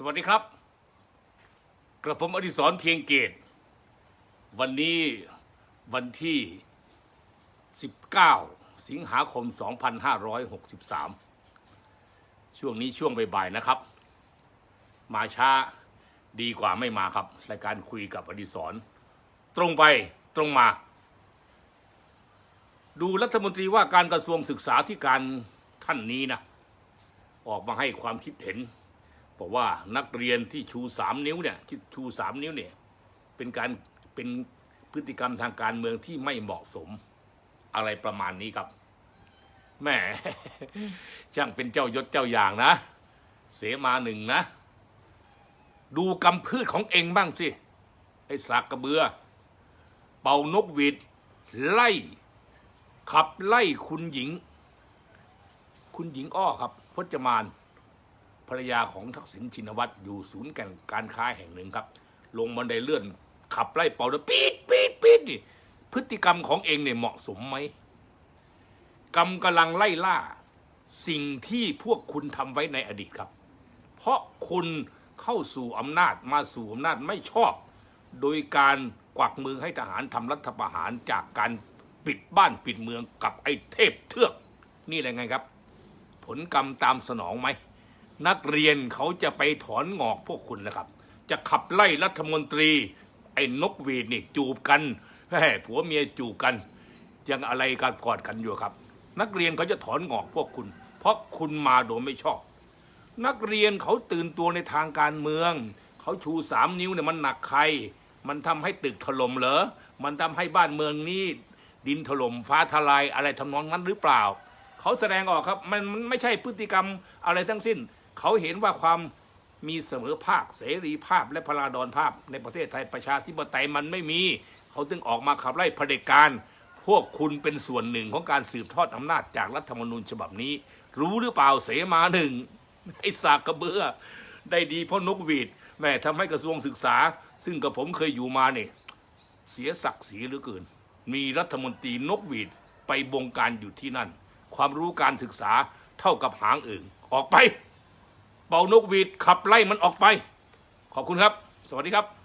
สวัสดีครับ กระผมอดิศรเพียงเกต วันนี้วันที่ 19 สิงหาคม 2563 ช่วงนี้ช่วงบ่ายๆนะครับ มาช้าดีกว่าไม่มาครับ รายการคุยกับอดิศร ตรงไปตรงมา ดูรัฐมนตรีว่าการกระทรวงศึกษาธิการท่านนี้นะ ออกมาให้ความคิดเห็น บอกว่านักเรียนที่ชูสามนิ้วเนี่ยที่ชูสามนิ้วเนี่ยเป็นการเป็นพฤติกรรมทางการเมืองที่ไม่เหมาะสมอะไรประมาณนี้ครับแหม่ช่างเป็นเจ้ายศเจ้าอย่างนะ เสมาหนึ่งนะ ดูกำพืชของเองบ้างสิไอ้สากกระเบือ เป่านกหวีดไล่ ขับไล่คุณหญิง คุณหญิงอ้อครับพจมาน ภรรยาของทักษิณชินวัตรอยู่ศูนย์การการค้าแห่งหนึ่งครับ ลงบันไดเลื่อนขับไล่เป่าแล้วปี๊ดปี๊ดปี๊ดนี่พฤติกรรมของเองเนี่ยเหมาะสมไหมกรรมกำลังไล่ล่า สิ่งที่พวกคุณทำไว้ในอดีตครับ เพราะคุณเข้าสู่อำนาจมาสู่อำนาจไม่ชอบ โดยการกวักมือให้ทหารทำรัฐประหารจากการปิดบ้านปิดเมืองกับไอ้เทพเทือก นี่แหละไงครับ ผลกรรมตามสนองไหม นักเรียนเขาจะไปถอนงอกพวกคุณนะครับ จะขับไล่รัฐมนตรี ไอ้นกหวีดนี่จูบกันแห่ผัวเมียจูบกัน ยังอะไรกันกอดกันอยู่ครับ นักเรียนเขาจะถอนงอกพวกคุณ เพราะคุณมาโดยไม่ชอบ นักเรียนเขาตื่นตัวในทางการเมือง เขาชูสามนิ้วเนี่ยมันหนักใคร มันทำให้ตึกถล่มเหรอ มันทำให้บ้านเมืองนี้ดินถล่มฟ้าทลายอะไรทำนองนั้นหรือเปล่า เขาแสดงออกครับ มันมันไม่ใช่พฤติกรรมอะไรทั้งสิ้น เขาเห็นว่าความมีเสมอภาคเสรีภาพและพลาดอนภาพ ในประเทศไทยประชาธิปไตยมันไม่มี เขาจึงออกมาขับไล่เผด็จการ พวกคุณเป็นส่วนหนึ่งของการสืบทอดอำนาจจากรัฐธรรมนูญฉบับนี้ รู้หรือเปล่าเสมาหนึ่งไอ้สากกระเบือได้ดีเพราะนกหวีดแม่ทำให้กระทรวงศึกษา ซึ่งกับผมเคยอยู่มาเนี่ยเสียศักดิ์ศรีเหลือเกิน มีรัฐมนตรีนกหวีดไปบงการอยู่ที่นั่น ความรู้การศึกษาเท่ากับหางอื่นออกไป เป่านกหวีดขับไล่มันออกไป ขอบคุณครับ สวัสดีครับ